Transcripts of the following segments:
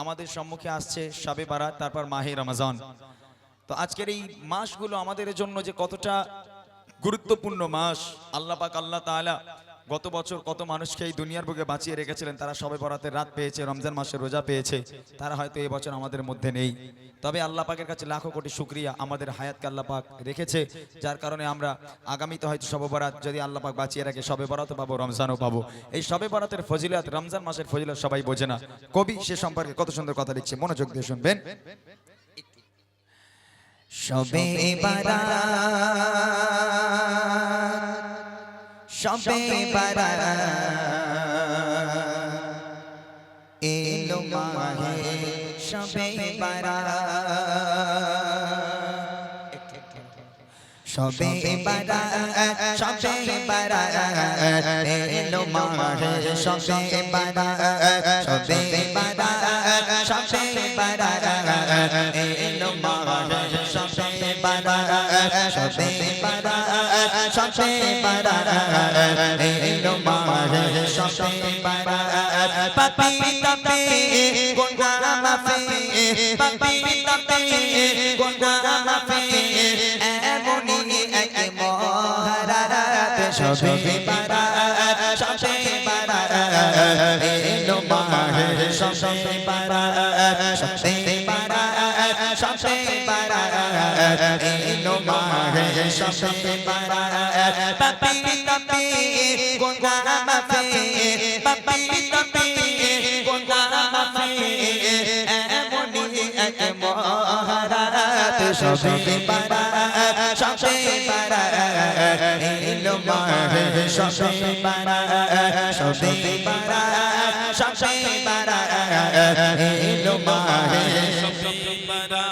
আমাদের সম্মুখে আসছে সাবে বারা তারপর মাহে রমাজন। তো আজকের এই মাসগুলো আমাদের জন্য যে কতটা গুরুত্বপূর্ণ মাস, আল্লাহ পাক আল্লাহ তাআলা গত বছর কত মানুষকে এই দুনিয়ার বুকে বাঁচিয়ে রেখেছিলেন তারা সবে বরাতের রাত পেয়েছে রমজান মাসে রোজা পেয়েছে তারা হয়তো এই বছর আমাদের মধ্যে নেই। তবে আল্লাহ পাকের কাছে লাখো কোটি শুক্রিয়া আমাদের হায়াতকে আল্লাহ পাক রেখেছে যার কারণে আমরা আগামীতে হয়তো সবে বরাত যদি আল্লাহ পাক বাঁচিয়ে রাখে সবে বরাতও পাবো রমজানও পাবো। এই সবে বরাতের ফজিলত রমজান মাসের ফজিলত সবাই বোঝে না। কবি সে সম্পর্কে কত সুন্দর কথা লিখছে মনোযোগ দিয়ে শুনবেন। সবে বারাত সবে বারাত এলো মাহে সবে বারাত সবে বারাত সবে বারাত এলো মাহে সবে বারাত সবে বারাত সবে বারাত এলো মাহে সবে বারাত সবে বারাত সবে বারাত এলো মাহে সবে বারাত পাপি তাপি গুনগা মাফি পাপি তাপি গুনগা মাফি এমনি এক মহারাত সবে বারাত সবে বারাত এলো মাহে সবে বারাত সবে বারাত সবে বারাত এলো মাহে সবে বারাত পাপি তাপি গুনগা মাফি পাপি তাপি গুনগা মাফি এমনি এক মহারাত সবে বারাত সবে বারাত এলো মাহে সবে বারাত সবে বারাত সবে বারাত এলো মাহে নামাজ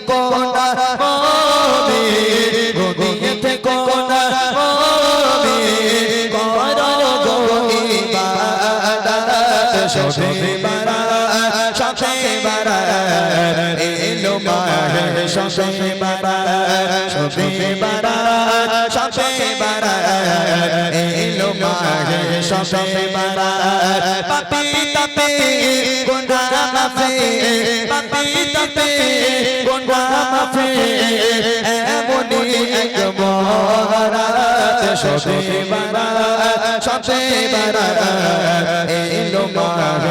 সবে বারাত, এলো মাহে সবে বারাত সবে বারাত সবে বারাত, এলো মাহে সবে বারাত। পাপি তাপি গুনগা মাফি, পাপি তাপি গুনগা মাফি এমনি এক মহারাত। সবে বারাত সবে বারাত, এলো মাহে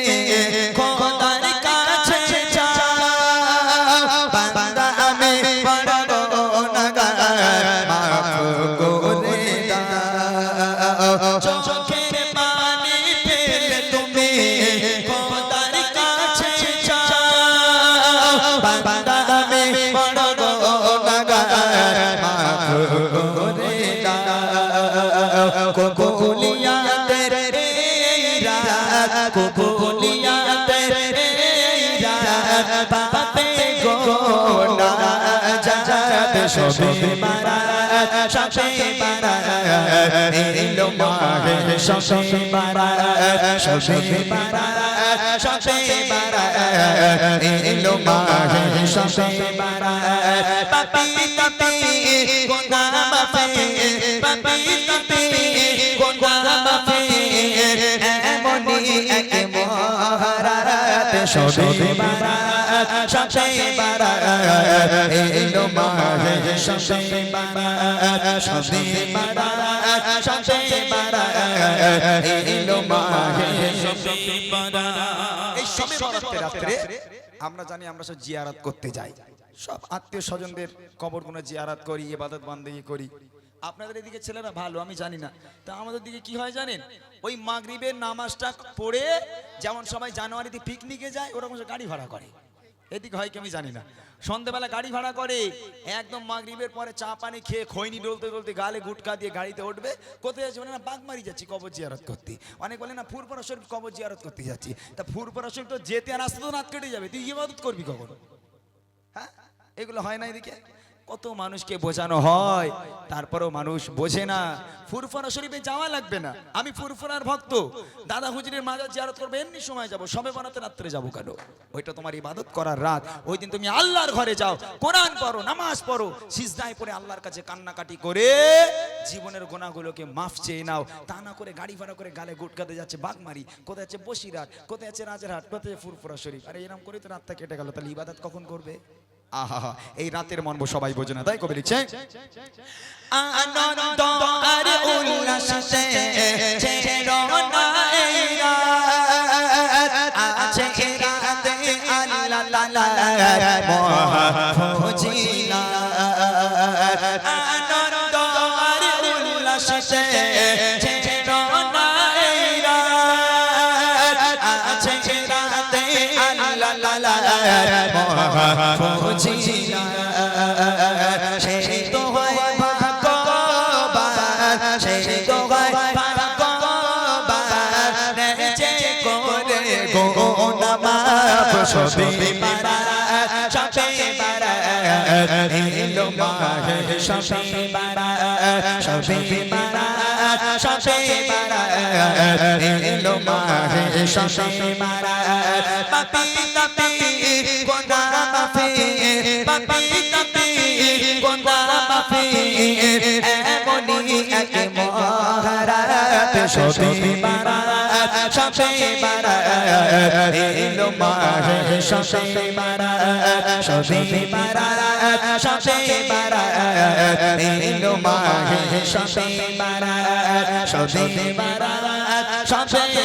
রাত পাপে গোনা জাজাত সবে বারাত সবে বারাত, এলো মাহে সবে বারাত সবে বারাত সবে বারাত, এলো মাহে সবে বারাত। পাপি তাপি গোনা মাফে সবে বারাত সবে বারাত এলো মাহে সবে বারাত সবে বারাত সবে বারাত। এলো মাহে এই সবে বরাতের রাত্রে আমরা জানি আমরা সব জিয়ারাত করতে যাই। সব আত্মীয় স্বজনদের কবর কবরগুলো জিয়ারাত করি ইবাদত বান্দেগি করি। আপনাদের এদিকে ছেলেরা ভালো, আমি জানি না। তা আমাদের দিকে কি হয় জানেন? ওই মাগরিবের নামাজটা পড়ে যেমন সবাই জানুয়ারিতে পিকনিকে যায়, ওরকম গাড়ি ভাড়া করে। এদিকে হয় কি আমি জানি না। সন্ধ্যেবেলা গাড়ি ভাড়া করে, একদম মাগরিবের পরে চা পানি খেয়ে খৈনি ডলতে ডলতে গালে গুটকা দিয়ে গাড়িতে উঠবে। কোথায় যাচ্ছে? বলে না, বাগমারি যাচ্ছি, কবর জিয়ারত করতে। অনেক বলে না ফুরপরা শরীফ কবর জিয়ারত করতে যাচ্ছি। তা ফুরপরা শরীফ তো যেতে আর আসতে তো রাত কেটে যাবে। তুই ইবাদত করবি কখন? হ্যাঁ? এগুলো হয় না এদিকে? কত মানুষকে বোঝানো হয়, তারপরও মানুষ বোঝে না। ফুরফুরা শরীফে যাওয়া লাগবে না। আমি ফুরফুরার ভক্ত। দাদা হুজুরের মাজার জিয়ারত করব, এমনি সময় যাব। সবে বানাতে রাত্রে যাব কেন? ওইটা তোমার ইবাদত করার রাত। ওই দিন তুমি আল্লাহর ঘরে যাও, কোরআন পড়ো, নামাজ পড়ো, সিজদায় পড়ে আল্লাহর কাছে কান্নাকাটি করে জীবনের গোনাগুলোকে মাফ চেয়ে নাও। তা না করে গাড়ি ভাড়া করে গালে গুটকাতে যাচ্ছে বাগমারি কোথায় আছে বসিরহাট, কোথায় আছে রাজারহাট, কোথায় ফুরফুরা শরীফ? আরে এরকম করে তো রাতটা কেটে গেল। তাহলে ইবাদত কখন করবে? আহা এই রাতের মর্ম সবাই বোঝে না। তাই কবে লিখছে আনন্দ আর উল্লাসে সেই তো হয় ভাগ্যবান সেই তো হয় ভাগ্যবান যে করে গো নামাজ সবে বারাত সবে বারাত এলো মাহে সবে বারাত সবে বারাত সবে বারাত এলো মাহে সবে বারাত পাপি তাপি গোনা মাফি পাপি তাপি গোনা মাফি সবে বারাত সবে বারাত, এলো মাহে সবে বারাত সবে বারাত সবে বারাত, এলো মাহে সবে বারাত সবে বারাত সবে